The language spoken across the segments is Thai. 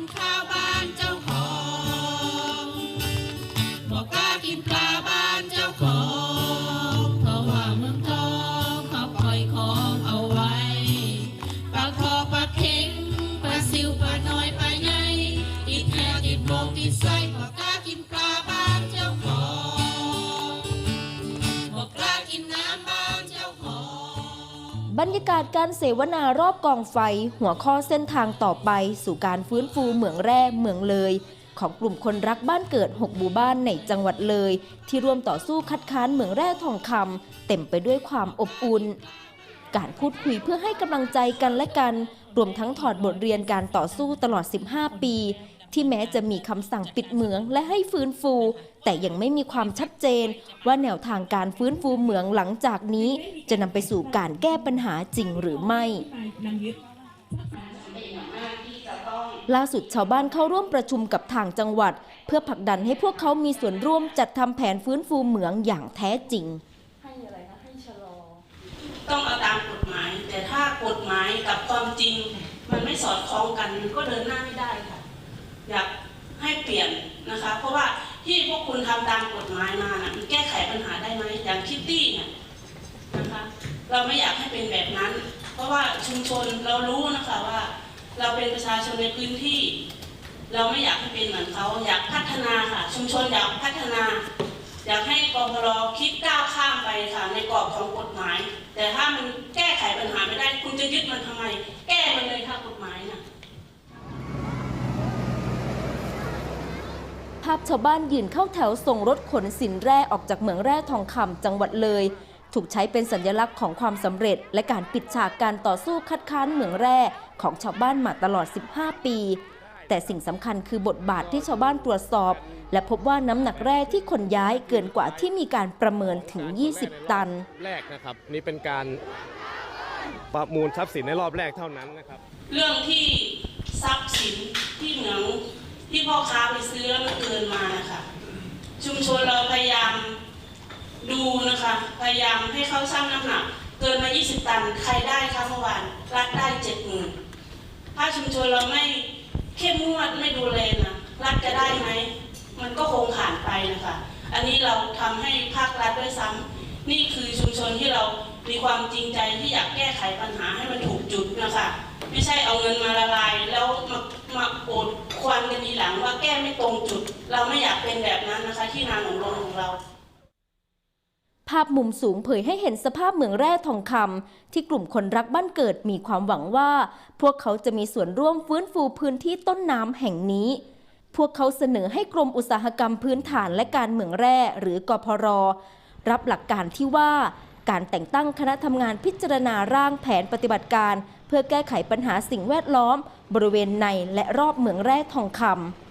นข้าวบ้านเจ้า บรรยากาศการเสวนารอบกองไฟ หัวข้อเส้นทางต่อไปสู่การฟื้นฟูเหมืองแร่เมืองเลย ของกลุ่มคนรักบ้านเกิด 6 หมู่บ้านในจังหวัดเลย ที่ร่วมต่อสู้คัดค้านเหมืองแร่ทองคำเต็มไปด้วยความอบอุ่นการพูดคุยเพื่อให้กำลังใจกันและกัน รวมทั้งถอดบทเรียนการต่อสู้ตลอด 15 ปี ที่แม้จะมีคำสั่งปิดเหมืองและให้ฟื้นฟู แต่ยังไม่มีความชัดเจน ว่าแนวทางการฟื้นฟูเหมืองหลังจากนี้ จะนำไปสู่การแก้ปัญหาจริงหรือไม่ล่าสุดชาวบ้านเข้าร่วมประชุมกับทางจังหวัด เพื่อผลักดันให้พวกเขามีส่วนร่วมจัดทำแผนฟื้นฟูเหมืองอย่างแท้จริง ต้องเอาตามกฎหมาย แต่ถ้ากฎหมายกับความจริง มันไม่สอดคล้องกันมันก็เดินหน้าไม่ได้ค่ะ อยากให้เปลี่ยนนะคะ เพราะว่าที่พวกคุณทำตามกฎหมายมานะมันแก้ไขปัญหาได้ไหมอย่างคิตตี้เนี่ยนะคะเราไม่อยากให้เป็นแบบนั้น เพราะว่าชุมชนเรารู้นะคะว่า เราเป็นประชาชนในพื้นที่ เราไม่อยากให้เป็นเหมือนเขาอยากพัฒนาค่ะ ชุมชนอยากพัฒนา อยากให้กพรคิดก้าวข้ามไปค่ะในกรอบของกฎหมาย แต่ถ้ามันแก้ไขปัญหาไม่ได้ คุณจะยึดมันทำไม แก้มันเลยค่ะกฎหมายน่ะ ภาพชาวบ้านยืนเข้าแถวส่งรถขนสินแร่ออกจากเหมืองแร่ทองคำจังหวัดเลย ถูกใช้เป็นสัญลักษณ์ของความสำเร็จ และการปิดฉากการต่อสู้คัดค้านเหมืองแร่ของชาวบ้านมาตลอด 15 ปี แต่สิ่งสำคัญคือบทบาทที่ชาวบ้านตรวจสอบ และพบว่าน้ำหนักแร่ที่คนย้ายเกินกว่าที่มีการประเมินถึง 20 ตัน แรกนะครับ นี่เป็นการประมูลทรัพย์สินในรอบแรกเท่านั้นนะครับ เรื่องที่ทรัพย์สินที่เหมืองที่พ่อ ค้าไปซื้อแล้วมันเกินมานะคะ ชุมชนเราพยายามดูนะคะ พยายามให้เขาชั่งน้ำหนัก เกินมา 20 ตัน ใครได้คะเมื่อวานรัฐได้เจ็ดหมื่นถ้าชุมชนเราไม่เข้มงวดไม่ดูแลนะรัฐจะได้ไหม มันก็คงขาดไปนะคะ อันนี้เราทำให้ภาครัฐด้วยซ้ำนี่คือชุมชนที่เรามีความจริงใจที่อยากแก้ไขปัญหาให้มันถูกจุดนะคะ ไม่ใช่เอาเงินมาละลายแล้วมามาโอด ว่าแก้ไม่ตรงจุด เราไม่อยากเป็นแบบนั้นนะคะ ที่นาหนองลงของเราภาพมุมสูงเผยให้เห็นสภาพเหมืองแร่ทองคำที่กลุ่มคนรักบ้านเกิดมีความหวังว่า พวกเขาจะมีส่วนร่วมฟื้นฟูพื้นที่ต้นน้ำแห่งนี้ พวกเขาเสนอให้กรมอุตสาหกรรมพื้นฐานและการเหมืองแร่หรือกพร รับหลักการที่ว่าการแต่งตั้งคณะทำงานพิจารณาร่างแผนปฏิบัติการ เพื่อแก้ไขปัญหาสิ่งแวดล้อม บริเวณในและรอบเหมืองแร่ทองคำ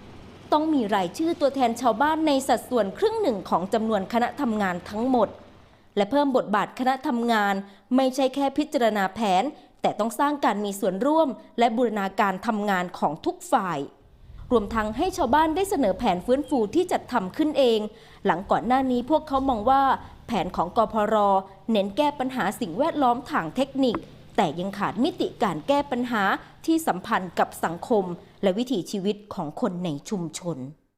ต้องมีรายชื่อตัวแทนชาวบ้านในสัดส่วนครึ่งหนึ่งของจำนวนคณะทำงานทั้งหมด และเพิ่มบทบาทคณะทำงาน ไม่ใช่แค่พิจารณาแผน แต่ต้องสร้างการมีส่วนร่วม และบูรณาการทำงานของทุกฝ่าย รวมทั้งให้ชาวบ้านได้เสนอแผนฟื้นฟูที่จัดทำขึ้นเอง หลังก่อนหน้านี้พวกเขามองว่า แผนของกพร เน้นแก้ปัญหาสิ่งแวดล้อมทางเทคนิค แต่ยังขาดมิติการแก้ปัญหาที่สัมพันธ์กับสังคม และวิถีชีวิตของคนในชุมชน